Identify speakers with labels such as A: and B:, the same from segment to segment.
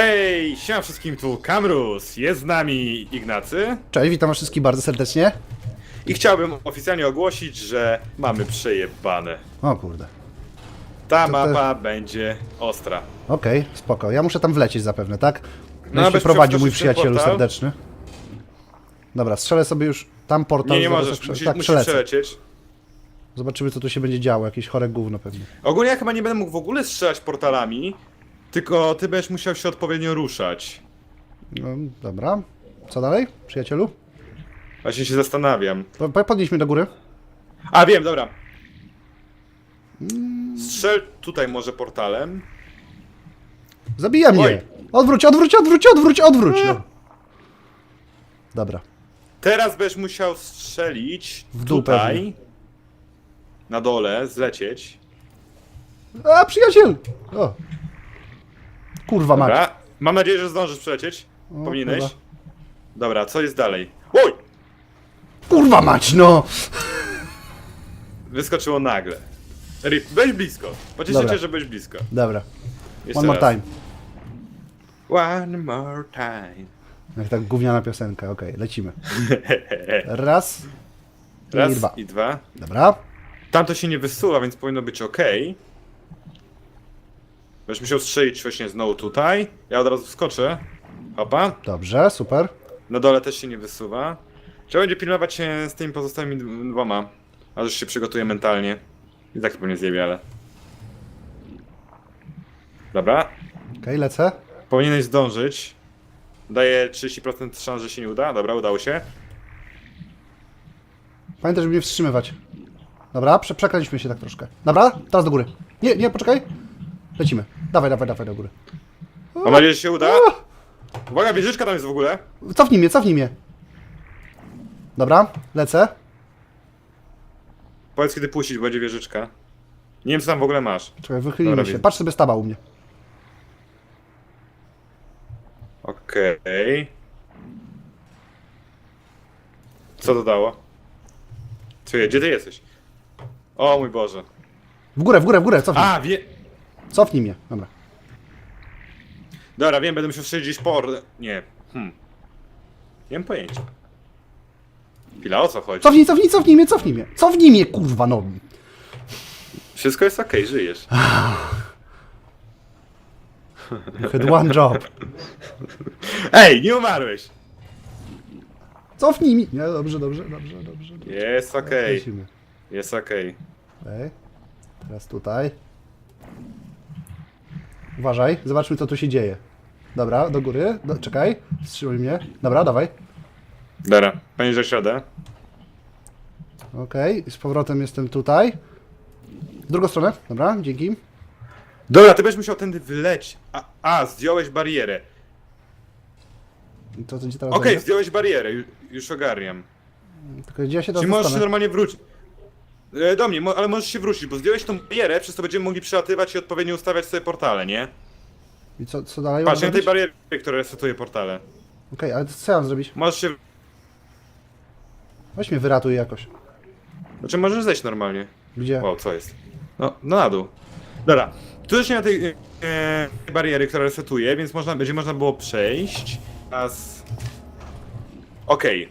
A: Hej, siema wszystkim, tu Kamrus, jest z nami Ignacy
B: Cześć, witam wszystkich bardzo serdecznie.
A: i chciałbym oficjalnie ogłosić, że mamy przejebane.
B: O kurde.
A: Ta mapa będzie ostra.
B: Okej, spoko. Ja muszę tam wlecieć zapewne, tak?
A: No,
B: No,
A: bez
B: prowadził mój przyjacielu
A: portal.
B: serdeczny. Dobra, strzelę sobie już tam portal.
A: Nie, nie
B: zobaczę,
A: możesz,
B: prze-
A: musisz,
B: tak,
A: musisz
B: przelecę.
A: przelecieć.
B: Zobaczymy co tu się będzie działo, jakieś chore gówno pewnie.
A: Ogólnie ja chyba nie będę mógł w ogóle strzelać portalami, tylko ty będziesz musiał się odpowiednio ruszać.
B: No, dobra. Co dalej, przyjacielu?
A: Właśnie się zastanawiam.
B: Po- po- Podnieś mnie do góry.
A: A, wiem, dobra. Strzel tutaj może portalem.
B: Zabija mnie!
A: Oj.
B: Odwróć, odwróć, odwróć, odwróć, odwróć! No. Dobra.
A: Teraz będziesz musiał strzelić
B: W dół
A: tutaj.
B: pewnie.
A: Na dole, zlecieć.
B: A, przyjaciel! O. Kurwa mać.
A: Dobra. Mam nadzieję, że zdążysz przelecieć.
B: O,
A: Powinieneś.
B: dobra.
A: Dobra, co jest dalej? Oj!
B: Kurwa mać, no!
A: Wyskoczyło nagle. Rip, weź blisko. Pocieszcie
B: Dobra.
A: cię, że byłeś blisko.
B: Dobra.
A: Jeszcze
B: One more
A: raz.
B: time.
A: One more time.
B: Jak tak gówniana piosenka, okej, lecimy. Raz.
A: Raz
B: I dwa.
A: i dwa.
B: Dobra.
A: Tamto się nie wysuwa, więc powinno być ok. Będziesz musiał strzelić właśnie znowu tutaj. Ja od razu wskoczę. Hopa.
B: Dobrze, super.
A: Na dole też się nie wysuwa. Trzeba będzie pilnować się z tymi pozostałymi dwoma. A już się przygotuję mentalnie. I tak pewnie zjebie, ale... Dobra.
B: Okej, lecę.
A: Powinieneś zdążyć. Daję 30% szans, że się nie uda. Dobra, udało się.
B: Pamiętaj, żeby mnie wstrzymywać. Dobra, prze przekręćmy się tak troszkę. Dobra, teraz do góry. Nie, nie, poczekaj. Lecimy. Dawaj, dawaj, dawaj do góry.
A: Mam nadzieję, że się uda. Uwaga, wieżyczka tam jest w ogóle.
B: Cofnij mnie, cofnij mnie. Dobra, lecę.
A: Powiedz kiedy puścić, bo będzie wieżyczka. Nie wiem co tam w ogóle masz.
B: Czekaj, wychylimy
A: Dobra,
B: się.
A: widzę.
B: Patrz sobie staba u mnie.
A: Okej. Co to dało? Czekaj, gdzie ty jesteś? O mój Boże.
B: W górę, w górę, w górę, cofnij.
A: A, wie...
B: Cofnij mnie. Dobra.
A: Dobra, wiem, będę musiał strzelić gdzieś. Nie. Hmm. Nie mam pojęcia. Chwila, o co chodzi?
B: Cofnij, cofnij, cofnij mnie, cofnij mnie. Cofnij mnie, kurwa, no.
A: Wszystko jest okej, żyjesz.
B: You had one job.
A: Ej, nie umarłeś!
B: Cofnij mi. Nie, dobrze, dobrze, dobrze, dobrze.
A: Jest okej,
B: Lecimy.
A: jest okej.
B: Okej. Teraz tutaj. Uważaj, zobaczmy co tu się dzieje. Dobra, do góry. Do, czekaj, wstrzymaj mnie. Dobra, dawaj.
A: Dobra, panie że środę.
B: Okej, z powrotem jestem tutaj. W drugą stronę, dobra, dzięki.
A: Dobra, ty będziesz musiał tędy wyleć. A, a zdjąłeś barierę.
B: I To, co gdzie teraz
A: Okej,
B: będzie?
A: zdjąłeś barierę, już, już ogarniam.
B: Tylko gdzie ja się teraz
A: Czyli możesz się
B: dostanę?
A: normalnie wrócić. E, Do mnie, mo- ale możesz się wrócić, bo zdjąłeś tą barierę, przez to będziemy mogli przelatywać i odpowiednio ustawiać sobie portale, nie?
B: I co, co dalej mam
A: Patrz, na tej
B: zrobić?
A: bariery, która resetuje portale.
B: Okej, ale co ja mam zrobić?
A: Możesz się...
B: Weź mnie wyratuj jakoś.
A: Znaczy, możesz zejść normalnie.
B: Gdzie?
A: O, co jest? No, no na dół. Dobra, tu też nie ma tej e, bariery, która resetuje, więc można, będzie można było przejść. Teraz... Okej.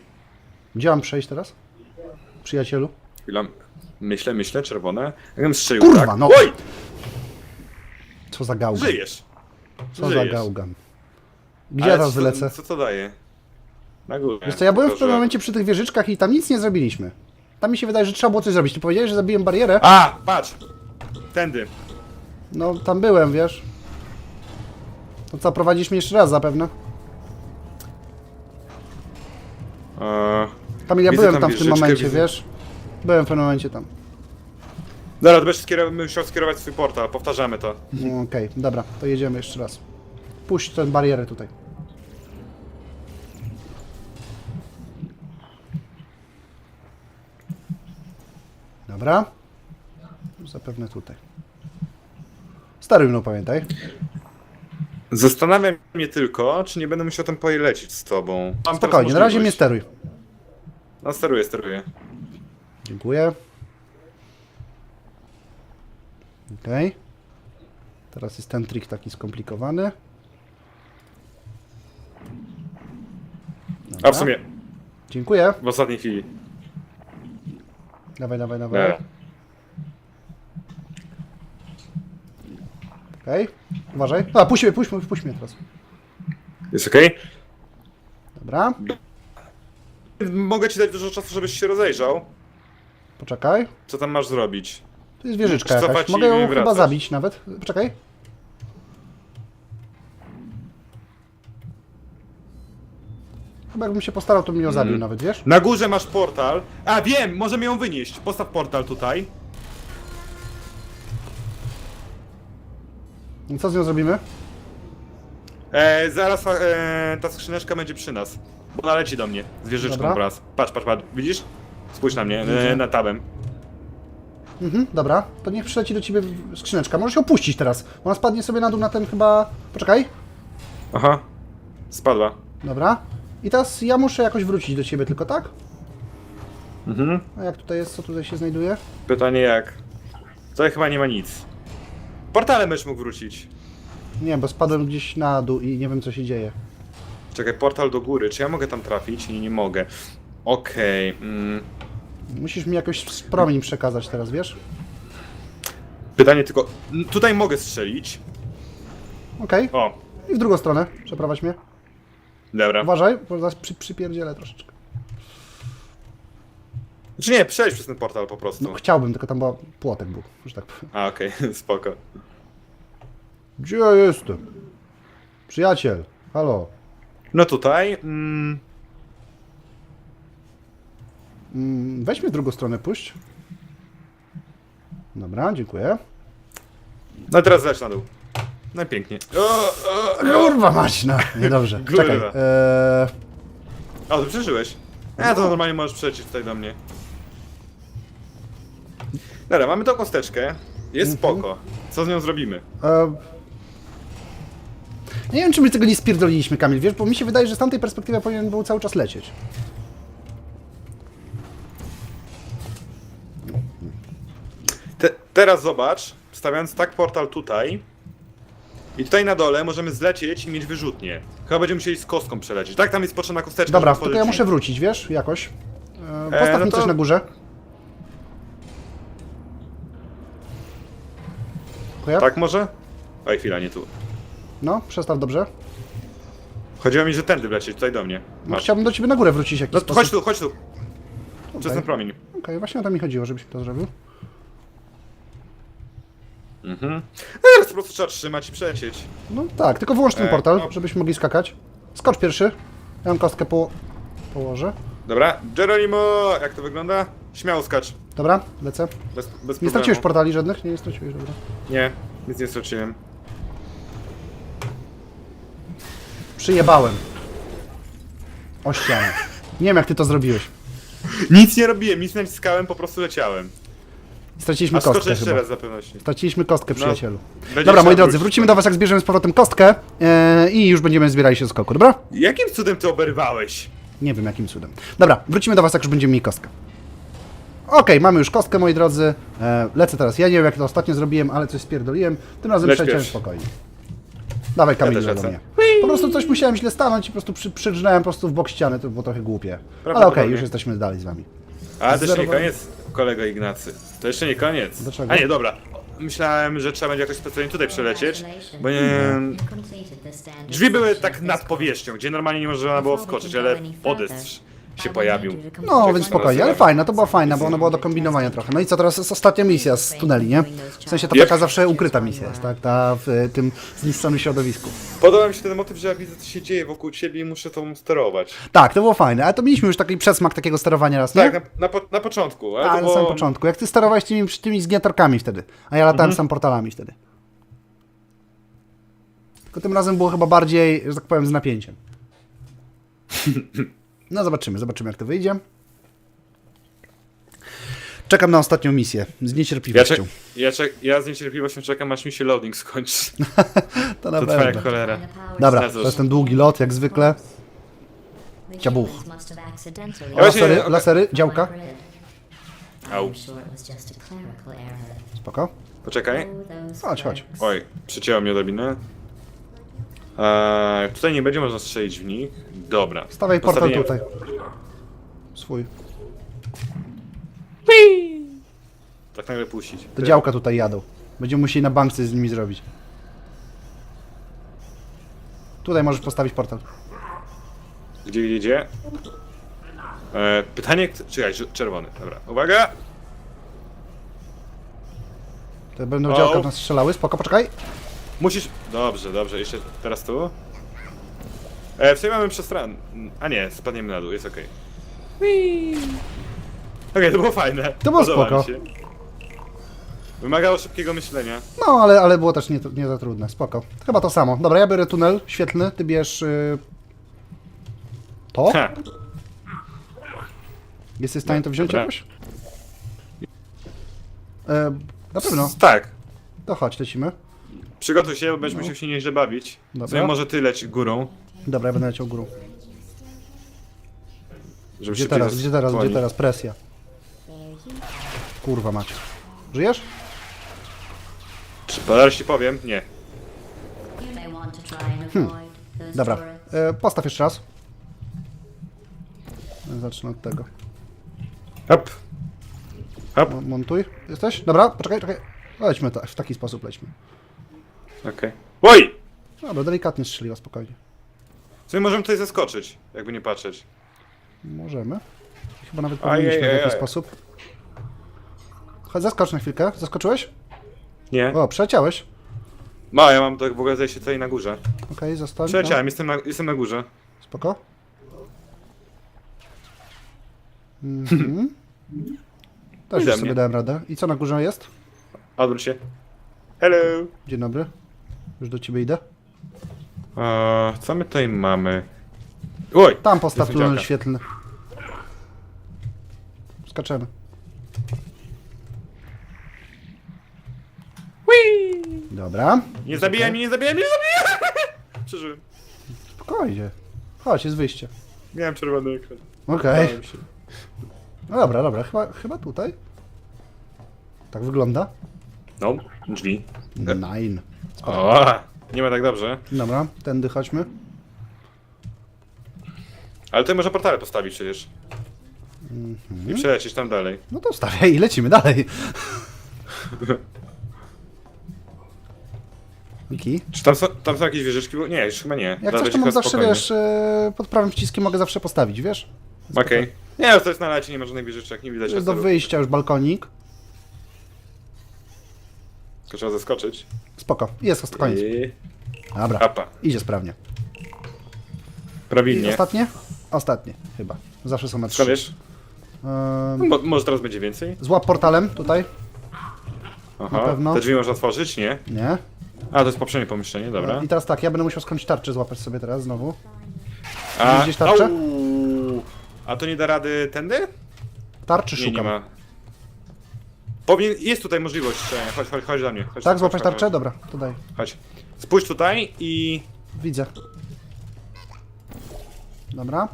B: Gdzie mam przejść teraz? Przyjacielu?
A: Chwila. Myślę, myślę, czerwone. Jakbym strzelił,
B: Kurwa,
A: tak?
B: no.
A: Oj!
B: Co za gałgan?
A: Żyjesz!
B: Co za
A: żyjesz.
B: gałgan? Gdzie
A: Ale
B: ja
A: co-
B: wylecę?
A: Co to daje? Na górę.
B: Wiesz co, ja byłem w
A: Tylko,
B: pewnym
A: że-
B: momencie przy tych wieżyczkach i tam nic nie zrobiliśmy. Tam mi się wydaje, że trzeba było coś zrobić. Ty powiedziałeś, że zabiłem barierę?
A: A, patrz! Tędy.
B: No, tam byłem, wiesz. To co, prowadzisz mnie jeszcze raz zapewne?
A: Eee,
B: Kamil, ja
A: Widzę
B: byłem
A: tam
B: tam w tym
A: wieżyczkę,
B: momencie,
A: widzę.
B: wiesz? Byłem w pewnym momencie tam.
A: Dobra, to będziesz skierował, musiał skierować swój portal, powtarzamy to.
B: No, Okej, dobra, to jedziemy jeszcze raz. Puść tę barierę tutaj. Dobra. Zapewne tutaj. Steruj mną, pamiętaj.
A: Zastanawia mnie tylko, czy nie będę musiał tam polecieć z tobą. Mam teraz
B: Spokojnie, na razie mnie
A: możliwość.
B: steruj.
A: No steruję, steruję.
B: Dziękuję. Okej. Okay. Teraz jest ten trik taki skomplikowany. Dobra.
A: A w sumie.
B: Dziękuję.
A: W ostatniej chwili.
B: Dawaj, dawaj, dawaj. Okej. Okay. Uważaj. A, puść mnie, puść, puść mnie teraz.
A: Jest okej? Okay?
B: Dobra.
A: Mogę ci dać dużo czasu, żebyś się rozejrzał.
B: Poczekaj.
A: Co tam masz zrobić?
B: Tu jest wieżyczka jakaś. Mogę ją chyba
A: wracać.
B: zabić nawet. Poczekaj. Chyba jakbym się postarał, to bym ją zabił
A: Mhm.
B: nawet, wiesz?
A: Na górze masz portal. A, wiem, możemy ją wynieść. Postaw portal tutaj.
B: I co z nią zrobimy?
A: E, zaraz e, ta skrzyneczka będzie przy nas. Bo ona leci do mnie z wieżyczką
B: Dobra.
A: wraz. Patrz, patrz, patrz. Widzisz? Spójrz na mnie, e, na tabem.
B: Mhm, dobra. To niech przyleci do ciebie skrzyneczka. Możesz ją puścić teraz. Ona spadnie sobie na dół na ten chyba... Poczekaj.
A: Aha. Spadła.
B: Dobra. I teraz ja muszę jakoś wrócić do ciebie tylko, tak?
A: Mhm.
B: A jak tutaj jest, co tutaj się znajduje?
A: Pytanie jak? Tutaj chyba nie ma nic. Portalem będziesz mógł wrócić.
B: Nie, bo spadłem gdzieś na dół i nie wiem co się dzieje.
A: Czekaj, portal do góry. Czy ja mogę tam trafić? Nie, nie mogę. Okej. mm.
B: Musisz mi jakoś promień przekazać teraz, wiesz?
A: Pytanie tylko... n- Tutaj mogę strzelić.
B: Okej.
A: O,
B: I w drugą stronę. Przeprowadź mnie.
A: dobra.
B: Uważaj, bo zaraz przy, przypierdzielę troszeczkę.
A: Znaczy nie, przejdź przez ten portal po prostu.
B: No, chciałbym, tylko tam była płotek był, że tak powiem.
A: A, okej, spoko.
B: Gdzie ja jestem? Przyjaciel, halo.
A: No tutaj... Mm,
B: Mm, weź mnie w drugą stronę, puść. Dobra, dziękuję.
A: no teraz zleć na dół. No pięknie. O, o.
B: Kurwa mać, no. Niedobrze.
A: Kurwa.
B: Czekaj. Eee,
A: o, ty przeżyłeś. A, to normalnie możesz przejść tutaj do mnie. Dobra, mamy tą kosteczkę. Jest spoko. Co z nią zrobimy?
B: eee, nie wiem, czy my tego nie spierdoliliśmy, Kamil, wiesz, bo mi się wydaje, że z tamtej perspektywy powinien był cały czas lecieć.
A: Teraz zobacz, stawiając tak portal tutaj i tutaj na dole możemy zlecieć i mieć wyrzutnie. Chyba będziemy musieli z kostką przelecieć. Tak, tam jest potrzebna kosteczka,
B: Dobra,
A: żeby
B: tylko ja
A: otworzyć
B: muszę wrócić, wiesz, jakoś. Eee,
A: E,
B: postaw
A: no
B: mi coś
A: to-
B: na górze.
A: Tak może? Oj, chwila, nie tu.
B: No, przestaw dobrze.
A: Chodziło mi, że tędy wlecieć, tutaj do mnie.
B: No,
A: Masz.
B: chciałbym do ciebie na górę wrócić w jakiś
A: No
B: sposób.
A: chodź tu, chodź tu. Przez ten promień.
B: Okej, właśnie o to mi chodziło, żebyś to zrobił.
A: Mhm. No teraz po prostu trzeba trzymać i przecieć.
B: No tak, tylko wyłącz ten
A: E,
B: portal,
A: no.
B: żebyśmy mogli skakać. Skocz pierwszy. Ja mam kostkę po... położę.
A: Dobra, Geronimo, jak to wygląda? Śmiało skacz.
B: Dobra, lecę.
A: Bez, bez
B: Nie straciłeś portali żadnych? Nie, nie straciłeś, dobra.
A: Nie, nic nie straciłem.
B: Przyjebałem. O ścianę. Nie wiem jak ty to zrobiłeś.
A: Nic nie robiłem, nic nie naciskałem, po prostu leciałem.
B: Straciliśmy
A: A
B: kostkę
A: jeszcze
B: chyba.
A: raz za pewnością.
B: Straciliśmy kostkę, przyjacielu.
A: Będzie
B: Dobra, moi drodzy,
A: wrócić.
B: wrócimy do was jak zbierzemy z powrotem kostkę e, i już będziemy zbierali się z skoku, dobra?
A: Jakim cudem ty oberwałeś?
B: Nie wiem jakim cudem. Dobra, wrócimy do was jak już będziemy mieli kostkę. Okej, mamy już kostkę, moi drodzy. E, lecę teraz. Ja nie wiem jak to ostatnio zrobiłem, ale coś spierdoliłem. Tym razem
A: Leć pierwszy.
B: spokojnie. Dawaj Kamil
A: też
B: do
A: lecę.
B: mnie. Po prostu coś musiałem źle stanąć i po prostu przy, przyrżnąłem po prostu w bok ściany, to było trochę głupie. Ale okej,
A: Prawdopodobnie.
B: już jesteśmy dalej z wami.
A: A, to jeszcze nie koniec, kolego Ignacy. To jeszcze nie koniec.
B: Dlaczego?
A: A nie, dobra. Myślałem, że trzeba będzie jakoś specjalnie tutaj przelecieć, bo nie... Drzwi były tak nad powierzchnią, gdzie normalnie nie można było wskoczyć, ale podest się pojawił.
B: No, więc spokojnie, ale
A: nazywa?
B: fajna, to była fajna, bo ona była do kombinowania trochę. No i co, teraz jest ostatnia misja z tuneli, nie? W sensie to
A: Yep.
B: taka zawsze ukryta misja jest, tak? Ta w e, tym zniszczonym środowisku.
A: Podoba mi się ten motyw, że ja widzę co się dzieje wokół ciebie i muszę tą sterować.
B: Tak, to było fajne, ale to mieliśmy już taki przedsmak takiego sterowania raz, nie?
A: Tak, na, na, po, na początku, ale
B: Tak,
A: to
B: na
A: było...
B: samym początku. Jak ty sterowałeś tymi, tymi zgniatorkami wtedy, a ja latałem sam portalami wtedy. Tylko tym razem było chyba bardziej, że tak powiem, z napięciem. No zobaczymy, zobaczymy jak to wyjdzie. Czekam na ostatnią misję, z
A: Ja,
B: niecierpliwością.
A: czek, ja, czek, ja z niecierpliwością czekam, aż mi się loading skończy.
B: To na
A: To twoja
B: pewno.
A: cholera.
B: Dobra, to jest ten długi lot, jak zwykle. Ciabuch.
A: Ja właśnie-
B: Lasery, lasery, działka.
A: Au.
B: Spoko.
A: Poczekaj.
B: Chodź, chodź.
A: Oj, przycięło mnie odrobinę. Eee, tutaj nie będzie można strzelić w nich. Dobra.
B: Stawiaj portal tutaj. Swój.
A: Tak nagle puścić.
B: Te działka tutaj jadą. Będziemy musieli na bank coś z nimi zrobić. Tutaj możesz postawić portal.
A: Gdzie, gdzie, gdzie? Eee, pytanie, kto- czekaj, cz- czerwony, dobra. Uwaga!
B: Te będą
A: O.
B: działka w nas strzelały. Spoko, poczekaj.
A: Musisz... Dobrze, dobrze, jeszcze teraz tu. E, w sumie mamy przestran... A nie, spadniemy na dół, jest okej. Okej, to było fajne.
B: To było
A: Podoba
B: spoko.
A: się. Wymagało szybkiego myślenia.
B: No, ale, ale było też nie, nie za trudne. Spoko. Chyba to samo. Dobra, ja biorę tunel świetlny. Ty bierz... y, To?
A: Ha.
B: Jesteś w stanie to wziąć
A: Dobra.
B: jakoś? E, na pewno.
A: Tak.
B: To chodź, lecimy.
A: Przygotuj się, bo będziesz musiał się nieźle bawić.
B: No. Dobra.
A: Sobie może ty leć górą,
B: Dobra, ja będę leciał górą.
A: żeby
B: Gdzie
A: szybciej
B: teraz, gdzie teraz, gdzie teraz? Presja. Kurwa macie. Żyjesz?
A: Czy zaraz ci powiem? Nie.
C: They want to try and avoid those
B: Dobra. E, postaw jeszcze raz. Zacznę od tego.
A: Hop. Hop.
B: Mo- Montuj. Jesteś? Dobra, poczekaj, czekaj. Lećmy ta, w taki sposób lećmy.
A: Okej. Oj!
B: Dobra, delikatnie strzeliła, spokojnie.
A: Sobie możemy tutaj zaskoczyć, jakby nie patrzeć.
B: Możemy. Chyba nawet powinniśmy w
A: ajej,
B: jakiś sposób. Chodź, zaskocz na chwilkę. Zaskoczyłeś?
A: Nie.
B: O, przeleciałeś.
A: Ma, ja mam tak w ogóle zejście tutaj na górze.
B: Okej, zostań.
A: Przeleciałem, jestem na, jestem na górze.
B: No, spoko. Mhm. Też
A: Ode
B: już sobie
A: mnie.
B: dałem radę. I co na górze jest?
A: Odwróć się. Hello!
B: Dzień dobry. Już do ciebie idę.
A: Eee, co my tutaj mamy? Oj!
B: Tam postaw
A: Jest
B: tunel
A: działka.
B: świetlny. Skaczemy. Dobra.
A: Nie zabijaj mnie, nie zabijaj mnie, nie zabijaj! Przeżyłem.
B: Spokojnie. Chodź, jest wyjście.
A: Miałem czerwony ekran.
B: Okej.
A: Bałem się.
B: No dobra, dobra. Chyba, chyba tutaj. Tak wygląda.
A: No, drzwi.
B: Nine.
A: O, nie ma tak dobrze.
B: Dobra, tędy chodźmy.
A: Ale tutaj można portale postawić przecież.
B: Mhm.
A: I przelecieć tam dalej.
B: No to stawiaj i lecimy dalej. Okej.
A: Czy tam są, tam są jakieś wieżyczki? Bo- Nie, już chyba nie.
B: Jak coś to
A: chyba
B: zawsze,
A: spokojnie.
B: wiesz, e, pod prawym przyciskiem mogę zawsze postawić, wiesz?
A: Okej. Nie, no to jest na lecie, nie ma żadnych wieżyczek, nie widać
B: Jest do
A: laserów.
B: wyjścia już balkonik.
A: Tylko trzeba zaskoczyć.
B: Spoko, jest koniec.
A: I...
B: Dobra,
A: Apa.
B: idzie sprawnie. I
A: Prawidłnie.
B: ostatnie? Ostatnie, chyba. Zawsze są na trzy.
A: Skąd wiesz?
B: Ehm,
A: Mo może teraz będzie więcej?
B: złap portalem tutaj.
A: Aha.
B: Na pewno.
A: Te drzwi można otworzyć? Nie.
B: Nie.
A: A, to jest poprzednie pomieszczenie, dobra.
B: I teraz tak, ja będę musiał skądś tarczę złapać sobie teraz znowu.
A: A,
B: gdzieś tarczę?
A: Au! A to nie da rady tędy?
B: Tarczy
A: Nie, nie
B: szukam.
A: ma. Powinien, jest tutaj możliwość strzelania. Chodź, chodź, chodź do mnie. Chodź,
B: Tak,
A: chodź,
B: złapać
A: chodź,
B: tarczę? Dobra, to daj.
A: Chodź. Spójrz tutaj i...
B: Widzę. Dobra.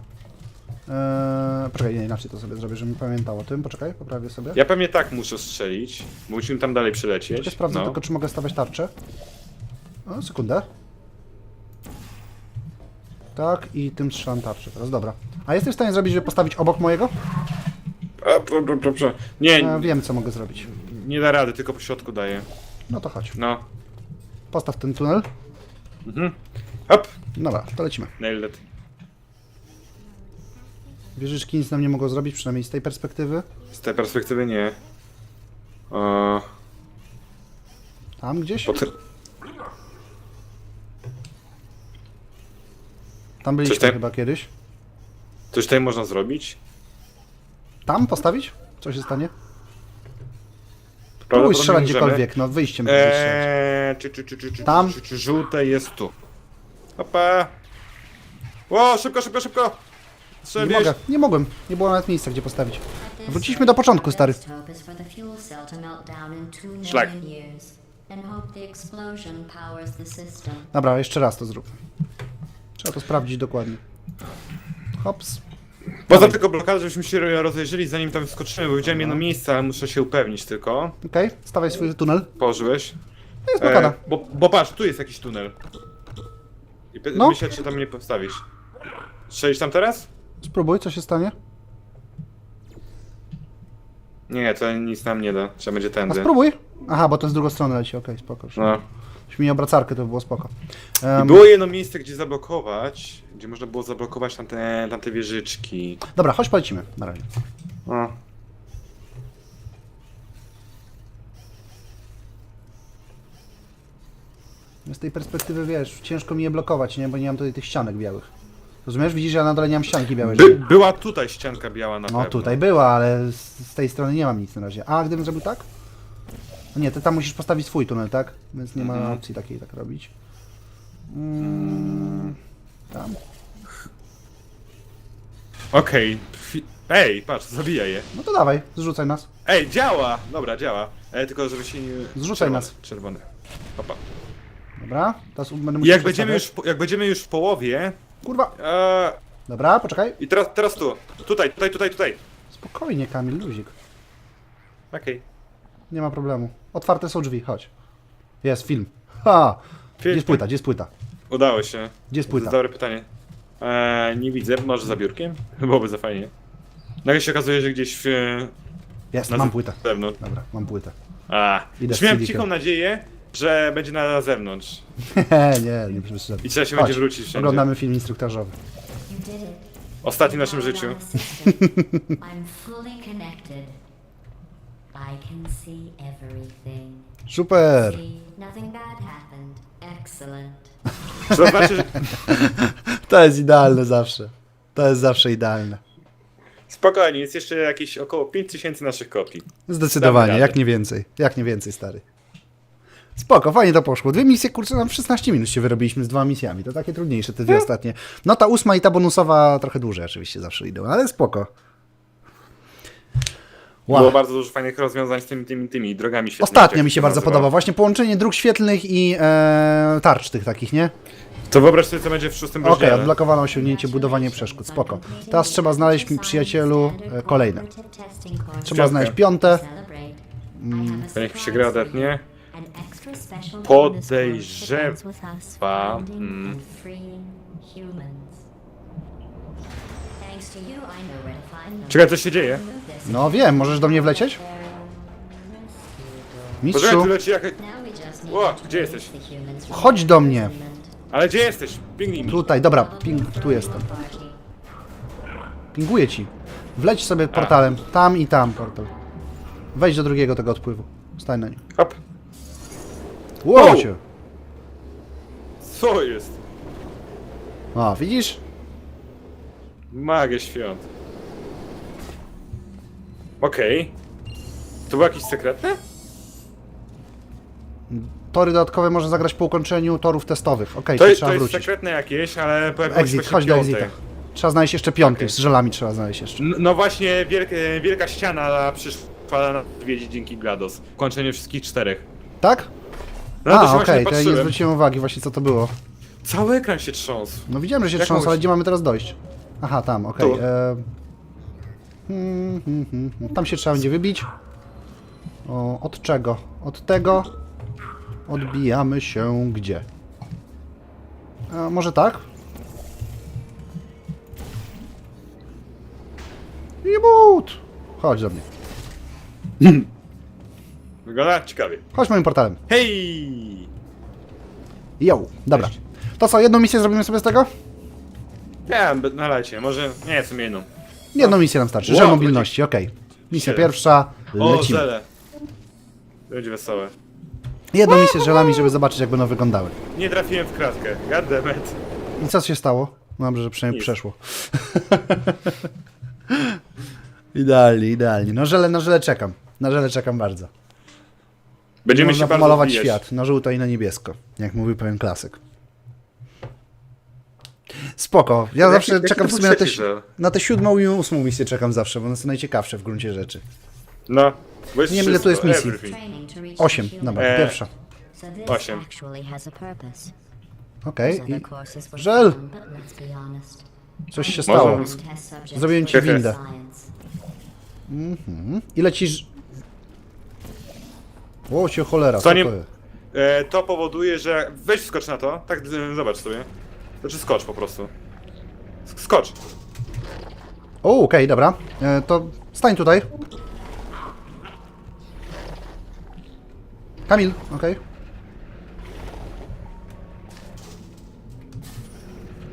B: Eee, poczekaj, nie, inaczej to sobie zrobię, żebym pamiętał o tym. Poczekaj, poprawię sobie.
A: Ja pewnie tak muszę strzelić, bo musimy tam dalej przylecieć.
B: Ja sprawdzę
A: no.
B: tylko, czy mogę stawiać tarczę. O, sekundę. Tak, i tym strzelam tarczę teraz, dobra. A jesteś w stanie zrobić, żeby postawić obok mojego?
A: A. Nie,
B: E, wiem, co mogę zrobić.
A: nie da rady, tylko po środku daje.
B: No to chodź.
A: No.
B: Postaw ten tunel.
A: Mhm. Hop.
B: Dobra, to lecimy.
A: Nailed it.
B: Wieżyczki nic nam nie mogą zrobić, przynajmniej z tej perspektywy.
A: Z tej perspektywy nie. O,
B: Tam gdzieś?
A: pod...
B: Tam byliśmy
A: tam-
B: chyba kiedyś.
A: Coś tutaj można zrobić?
B: Tam postawić? Co się stanie? Próbuj strzelać gdziekolwiek, no wyjściem strzelać.
A: Eee, czy, czy, czy, czy, czy,
B: Tam.
A: Czy, czy, żółte jest tu. Opa. Ło, szybko, szybko, szybko.
B: Nie mogę, nie mogłem. Nie było nawet miejsca, gdzie postawić. Wróciliśmy do początku, stary.
A: Szlak.
B: Dobra, jeszcze raz to zróbmy. Trzeba to sprawdzić dokładnie. Hops.
A: Poza tylko blokadę, żebyśmy się rozejrzeli zanim tam wskoczymy, bo widziałem
B: No.
A: jedno miejsce, ale muszę się upewnić tylko.
B: Okej, stawaj swój tunel.
A: Położyłeś?
B: To jest blokada.
A: bo, bo patrz, tu jest jakiś tunel. I py-
B: No.
A: myślę, czy tam mnie postawisz. Strzelisz tam teraz?
B: Spróbuj, co się stanie?
A: Nie, to nic nam nie da. Trzeba będzie
B: A
A: tędy.
B: spróbuj. Aha, bo to z drugą strony leci, okej, spoko.
A: No.
B: Jeśli mi obracarkę, to by było spoko.
A: I było jedno miejsce, gdzie zablokować, gdzie można było zablokować tamte, tamte wieżyczki.
B: Dobra, chodź polecimy, na razie.
A: O.
B: Z tej perspektywy, wiesz, ciężko mi je blokować, nie? Bo nie mam tutaj tych ścianek białych. Rozumiesz? Widzisz, ja na dole nie mam ścianki białej.
A: By,
B: żeby-
A: była tutaj ścianka biała na
B: No
A: pewno.
B: tutaj była, ale z, z tej strony nie mam nic na razie. A gdybym zrobił tak? No nie, ty tam musisz postawić swój tunel, tak? Więc nie ma
A: Mhm.
B: opcji takiej tak robić. Mm, tam.
A: Okej. Fi- Ej, patrz, zabija je.
B: No to dawaj, zrzucaj nas.
A: Ej, działa! Dobra, działa. E, tylko żeby się nie...
B: Zrzucaj nas.
A: Czerwony. Opa.
B: Dobra, teraz będę musiał
A: jak będziemy, już, po- jak będziemy już w połowie...
B: Kurwa!
A: E,
B: Dobra, poczekaj.
A: I teraz, teraz tu. Tutaj, tutaj, tutaj, tutaj.
B: Spokojnie, Kamil, luzik.
A: Okej.
B: Nie ma problemu. Otwarte są drzwi, chodź. Jest film. Ha! Gdzie jest płyta, gdzie jest płyta?
A: Udało się.
B: Gdzie jest
A: To
B: płyta?
A: jest dobre pytanie. E, nie widzę, może za biurkiem? Byłoby za fajnie. Nagle się okazuje, że gdzieś w...
B: Jest,
A: na
B: mam płytę.
A: zewnątrz.
B: Dobra, mam płytę.
A: A,
B: Idę
A: już
B: z
A: miałem cichą nadzieję, że będzie na zewnątrz.
B: nie, nie przyszedłem.
A: I trzeba się
B: Chodź,
A: będzie wrócić wszędzie.
B: Oglądamy film instruktażowy.
C: You did it.
A: Ostatni w naszym życiu.
C: I'm fully. I can see everything.
B: Super!
C: See, nothing bad happened. Excellent.
A: To znaczy, że...
B: To jest idealne zawsze. To jest zawsze idealne.
A: Spokojnie, jest jeszcze jakieś około 5000 naszych kopii.
B: Zdecydowanie,
A: Damy
B: jak nie więcej. Jak nie więcej, stary. Spoko, fajnie to poszło. Dwie misje, kurczę, nam w 16 minut się wyrobiliśmy z dwoma misjami. To takie trudniejsze, te dwie ostatnie. No ta ósma i ta bonusowa trochę dłużej oczywiście zawsze idą, ale spoko. Wow.
A: Było bardzo dużo fajnych rozwiązań z tymi, tymi, tymi drogami świetlnymi.
B: Ostatnio mi się bardzo
A: nazywa.
B: podoba. Właśnie połączenie dróg świetlnych i e, tarcz tych takich, nie?
A: To wyobraź sobie, co będzie w szóstym
B: Okej,
A: rozdziale.
B: odblokowano osiągnięcie budowanie przeszkód. Spoko. Teraz trzeba znaleźć mi przyjacielu e, kolejne. Trzeba znaleźć piąte.
A: To niech mi się gra odetnie.
C: Podejrzewa.
A: mm. Czekaj, co się dzieje?
B: No wiem, możesz do mnie wlecieć?
A: Poczekaj,
B: Mistrzu,
A: tu leci jak... O, gdzie jesteś?
B: chodź do mnie.
A: Ale gdzie jesteś? Pingnij mi.
B: Tutaj, dobra, ping, tu jestem. Pinguję ci. Wleć sobie portalem. Tam i tam portal. Wejdź do drugiego tego odpływu. Stań na nim.
A: Hop.
B: Wow!
A: Wow.
B: cię.
A: Co jest?
B: O, widzisz?
A: Magię świąt. Okej. To było jakieś sekretne?
B: Tory dodatkowe może zagrać po ukończeniu torów testowych. Okej,
A: To,
B: to
A: jest-
B: trzeba
A: to jest
B: wrócić.
A: sekretne jakieś, ale po jakimś
B: Exit, chodź do exita. Trzeba znaleźć jeszcze piąty,
A: Okej.
B: z żelami trzeba znaleźć jeszcze.
A: N- No właśnie, wielkie, wielka ściana przyszła na odwiedzić dzięki GLaDOS. Kończenie wszystkich czterech.
B: Tak?
A: No to
B: A, okej, to ja nie
A: patrzyłem.
B: zwróciłem uwagi właśnie co to było.
A: Cały ekran się trząsł.
B: No widziałem, że się
A: Jak
B: ale gdzie mamy teraz dojść? Aha, tam, okej.
A: Tu.
B: e, hmm, hmm, hmm, hmm. Tam się trzeba będzie wybić. O, od czego? Od tego odbijamy się gdzie? A, może tak? Jebut! Chodź do mnie.
A: Wygląda ciekawie.
B: Chodź moim portalem.
A: Hej!
B: Jo, dobra.
A: Cześć.
B: To co, jedną misję zrobimy sobie z tego?
A: Nie, be- nalajcie, może... Nie, w sumie jedną.
B: Jedną misję nam starczy.
A: Wow,
B: Że
A: to
B: mobilności, okej. Misja
A: Siedem.
B: pierwsza,
A: O,
B: lecimy.
A: będzie wesołe.
B: Jedną misję z żelami, żeby zobaczyć jak będą wyglądały.
A: Nie trafiłem w kratkę. Goddammit.
B: I co się stało? No Dobrze, że przynajmniej
A: Nic.
B: przeszło. idealnie, idealnie. No żele, na żele czekam. Na żele czekam bardzo.
A: Będziemy
B: Można
A: się bardzo
B: pomalować świat na żółto i na niebiesko. Jak mówił pewien klasyk. Spoko. Ja
A: Jaki-
B: zawsze
A: jaki
B: czekam w sumie na
A: żel?
B: na te siódmą i ósmą misję czekam zawsze, bo one są najciekawsze w gruncie rzeczy.
A: No. Bo jest
B: Nie wiem, ile tu jest misji.
A: everything.
B: Osiem, dobra,
A: E,
B: pierwsza.
A: Osiem.
B: Okej, i Żel. coś się stało. Zrobiłem ci windę. I lecisz... O, cię cholera, co
A: To nie-
B: to jest?
A: E, to powoduje, że... Weź skocz na to. Tak, zobacz sobie. Znaczy skocz po prostu. Sk- Skocz.
B: O, okej, dobra. E, to stań tutaj. Kamil, okej.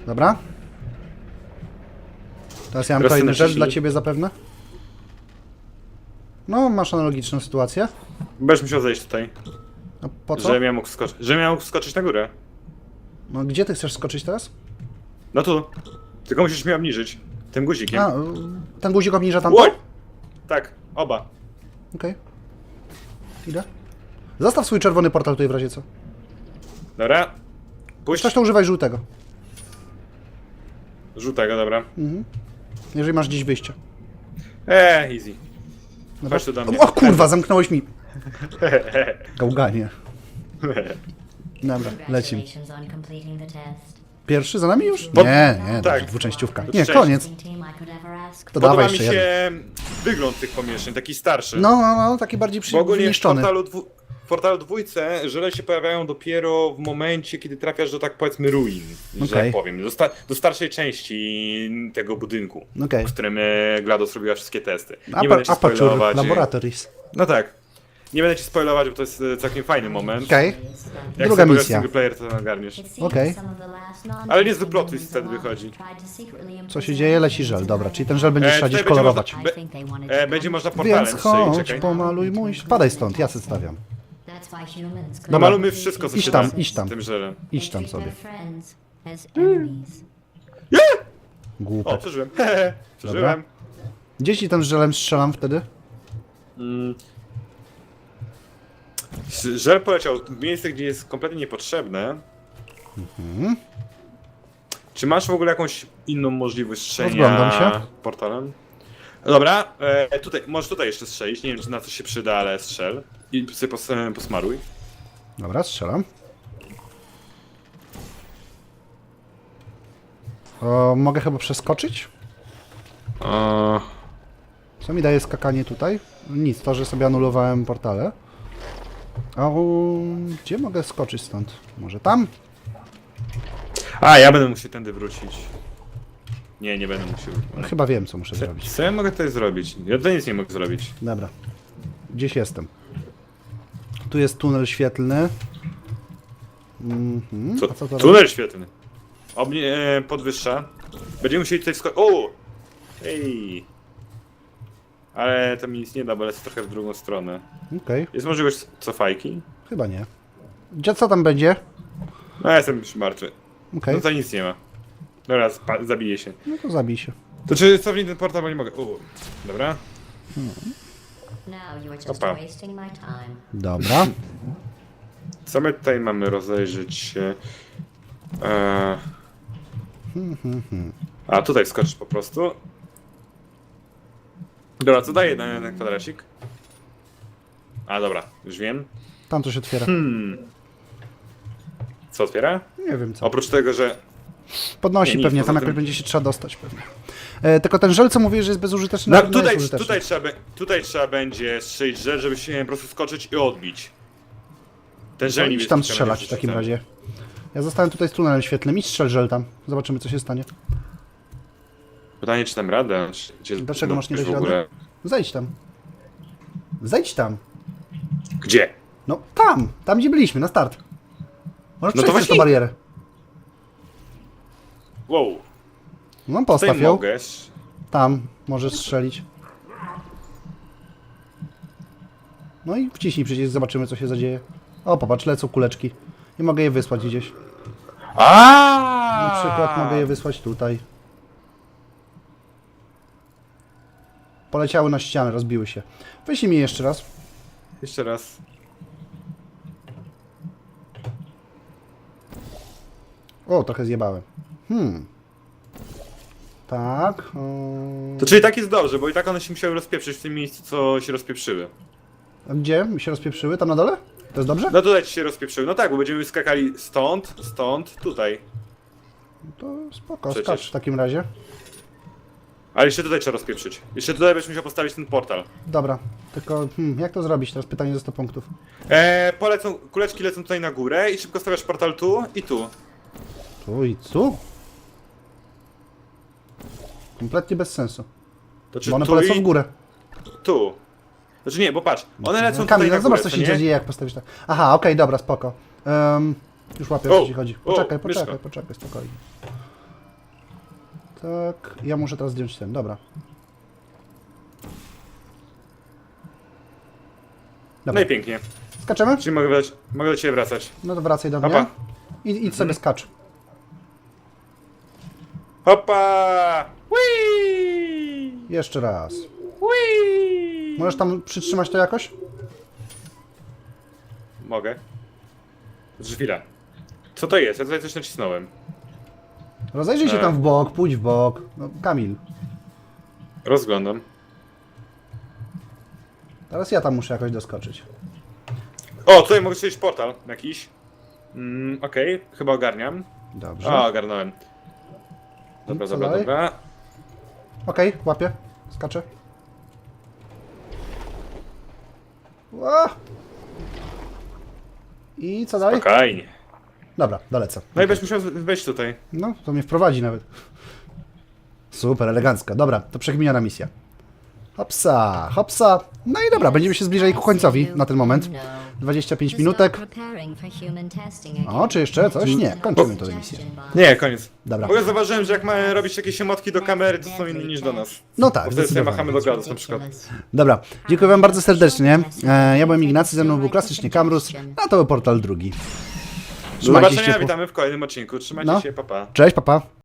B: Dobra. Teraz ja mam
A: Teraz
B: kolejny rzecz
A: naciśnij.
B: dla ciebie zapewne. No, masz analogiczną sytuację.
A: Będziesz musiał zejść tutaj.
B: A po co?
A: Żebym ja mógł skoczyć. Żebym ja mógł skoczyć na górę.
B: No, gdzie ty chcesz skoczyć teraz?
A: No tu. Tylko musisz mnie obniżyć. Tym guzikiem.
B: A, y, ten guzik obniża tamto?
A: Oj!
B: Okej.
A: Tak, oba.
B: Idę. Zostaw swój czerwony portal tutaj w razie co.
A: Dobra. Puść.
B: Coś to używaj żółtego.
A: Żółtego, dobra.
B: Mhm. Jeżeli masz gdzieś wyjście.
A: Eee, easy. Chodź tu do mnie.
B: O kurwa, zamknąłeś mi. Gałganie. Dobra, lecimy.
C: Congratulations on completing the test.
B: Pierwszy za nami już?
A: Bo-
B: Nie, nie,
A: tak.
B: tak. dwuczęściówka. Nie, koniec.
C: Team I could ever ask.
B: To
A: Podoba
B: dawaj
A: mi
B: jeszcze jeden.
A: się wygląd tych pomieszczeń, taki starszy.
B: No, no, no, taki bardziej przy...
A: Bo ogólnie w portalu, dwu, w portalu dwójce żele się pojawiają dopiero w momencie, kiedy trafiasz do tak powiedzmy ruin, że
B: Okej.
A: tak powiem, do, sta, do starszej części tego budynku,
B: Okej.
A: w którym e, GLaDOS robiła wszystkie testy. Nie
B: Apa-
A: będę ci spoilować.
B: Laboratories.
A: No tak. Nie będę ci spoilować, bo to jest e, całkiem fajny moment.
B: Okej.
A: Jak
B: Druga
A: sobie
B: misja.
A: single player, to ogarniesz.
B: Okej.
A: Ale niezły plot twist wtedy wychodzi.
B: Co się dzieje? Leci żel, dobra. Czyli ten żel będziesz
A: E,
B: trzeba gdzieś
A: tutaj będzie
B: kolorować.
A: można- E, będzie można portalem
B: Więc
A: strzelić,
B: chodź,
A: czekaj.
B: pomaluj mój... Spadaj stąd, ja se stawiam.
A: No malujmy wszystko, co
B: Idź
A: się
B: tam,
A: da
B: idź tam.
A: z tym żelem.
B: Idź tam sobie.
C: Hmm.
A: O,
B: Głupek.
A: przeżyłem. Hehe, Przeżyłem.
B: Gdzie ci tym żelem strzelam wtedy?
A: Żel poleciał w miejsce, gdzie jest kompletnie niepotrzebne.
B: Mhm.
A: Czy masz w ogóle jakąś inną możliwość strzelenia
B: Rozglądam się.
A: portalem? Dobra, e, tutaj, możesz tutaj jeszcze strzelić, nie wiem czy na co się przyda, ale strzel. I sobie pos, e, posmaruj.
B: Dobra, strzelam. O, mogę chyba przeskoczyć? Co mi daje skakanie tutaj? Nic, to, że sobie anulowałem portale. A gdzie mogę skoczyć stąd? Może tam?
A: A, ja będę musiał tędy wrócić. Nie, nie będę musiał.
B: Chyba wiem, co muszę zrobić.
A: Co ja mogę tutaj zrobić? Ja tutaj nic nie mogę zrobić.
B: Dobra. Gdzieś jestem. Tu jest tunel świetlny. Mhm.
A: Co,
B: A co to robi?
A: tunel świetny. Obnie, e, podwyższa. Będziemy musieli tutaj skoczyć. O! Ej! Ale to mi nic nie da, bo lecę trochę w drugą stronę.
B: Okej,
A: Jest możliwość cofajki?
B: chyba nie. Gdzie co tam będzie?
A: No ja jestem już martwy.
B: Okej,
A: No to nic nie ma. Dobra, spa- zabiję się.
B: no to zabij się.
A: To czy cofnij ten portal, bo nie mogę. U, dobra.
C: Now you are just
A: Opa.
C: wasting my time.
B: Dobra.
A: Co my tutaj mamy rozejrzeć się? Eee... A, tutaj skoczysz po prostu. Dobra, co daje na ten kwadracik? A, dobra, już wiem.
B: Tam coś otwiera.
A: Hmm. Co otwiera?
B: Nie wiem co.
A: Oprócz tego, że...
B: Podnosi
A: Nie, nic,
B: pewnie,
A: poza
B: tam jakoś
A: tym-
B: będzie się trzeba dostać pewnie. E, tylko ten żel, co mówisz, że jest bezużyteczny,
A: No,
B: na pewno
A: tutaj,
B: jest użyteczny.
A: tutaj, trzeba, be- tutaj trzeba będzie strzelić żel, żeby się po prostu skoczyć i odbić. Ten żel
B: No, idź tam strzelać w takim razie. Ja zostałem tutaj z tunelem świetlnym. Idź strzel żel tam. Zobaczymy, co się stanie.
A: Pytanie, czy tam radę? Czy, czy
B: Dlaczego masz nie dać
A: w ogóle...
B: Zejdź tam. Zejdź tam.
A: Gdzie?
B: No, tam. Tam, gdzie byliśmy, na start. Możesz
A: No to
B: przejść przez
A: właśnie-
B: tą barierę.
A: Wow.
B: No,
A: Tutaj
B: postaw ją.
A: mogę.
B: Tam. Możesz strzelić. No i wciśnij przycisk, zobaczymy, co się zadzieje. O, popatrz, lecą kuleczki. I mogę je wysłać gdzieś.
A: A!
B: Na przykład mogę je wysłać tutaj. Poleciały na ścianę, rozbiły się. Wyślij mi je jeszcze raz.
A: Jeszcze raz.
B: O, trochę zjebałem. Hmm. Tak.
A: To czyli tak jest dobrze, bo i tak one się musiały rozpieprzyć w tym miejscu, co się rozpieprzyły.
B: A gdzie mi się rozpieprzyły? Tam na dole? To jest dobrze?
A: No tutaj ci się rozpieprzyły. No tak, bo będziemy skakali stąd, stąd, tutaj.
B: To spoko,
A: Przecież.
B: skacz w takim razie.
A: Ale jeszcze tutaj trzeba rozpieprzyć. Jeszcze tutaj będziesz musiał postawić ten portal.
B: Dobra, tylko hmm, jak to zrobić? Teraz pytanie ze 100 punktów.
A: Eee, polecą, kuleczki lecą tutaj na górę i szybko stawiasz portal tu i tu.
B: Tu i tu? Kompletnie bez sensu.
A: To czy
B: Bo one
A: tu
B: polecą
A: i
B: w górę.
A: tu? Znaczy nie, bo patrz, one lecą
B: Kamil,
A: tutaj
B: no
A: na
B: zobacz
A: górę,
B: co się
A: nie?
B: dzieje jak postawisz tak. Aha, okej, dobra, spoko. Em, już łapię o
A: O,
B: co ci chodzi.
A: o,
B: Poczekaj, poczekaj,
A: myszka.
B: poczekaj, spokojnie. Tak, ja muszę teraz zdjąć ten, dobra.
A: No
B: Dobra,
A: i pięknie.
B: skaczemy?
A: Czyli mogę, wracać, mogę do ciebie wracać.
B: No to wracaj do mnie. I, idź sobie skacz.
A: Hopa! Whee!
B: Jeszcze raz.
A: Whee!
B: Możesz tam przytrzymać to jakoś?
A: Mogę. Chwila. Co to jest? Ja tutaj coś nacisnąłem.
B: Rozejrzyj się
A: E.
B: tam w bok, pójdź w bok. No, Kamil,
A: Rozglądam.
B: teraz ja tam muszę jakoś doskoczyć.
A: O, tutaj mogę strzelić portal jakiś. Mm, Okej, chyba ogarniam.
B: Dobrze.
A: O, ogarnąłem. Dobra,
B: co
A: dobra,
B: dalej?
A: dobra.
B: Okej, łapię. Skaczę. Ła! I co dalej?
A: Spokojnie.
B: Dobra, dolecę.
A: No i będziesz musiał wejść tutaj.
B: No, to mnie wprowadzi nawet. Super, elegancko. Dobra, to przekminiona misja. Hopsa, hopsa. No i dobra, będziemy się zbliżali ku końcowi na ten moment. 25 minutek. O, czy jeszcze coś? Nie, kończymy tę misję.
A: Nie, koniec.
B: Dobra.
A: W ogóle zauważyłem, że jak mamy robić jakieś emotki do kamery, to są inne niż do nas.
B: No tak,
A: Bo wtedy sobie machamy do GLaDOS na przykład.
B: Dobra, dziękuję wam bardzo serdecznie. E, ja byłem Ignacy, ze mną był klasycznie Kamrus, a to był portal drugi.
A: Do
B: Trzymajcie się
A: zobaczenia,
B: ciepło.
A: witamy w kolejnym odcinku. Trzymajcie
B: No.
A: się, papa. Pa.
B: Cześć, papa.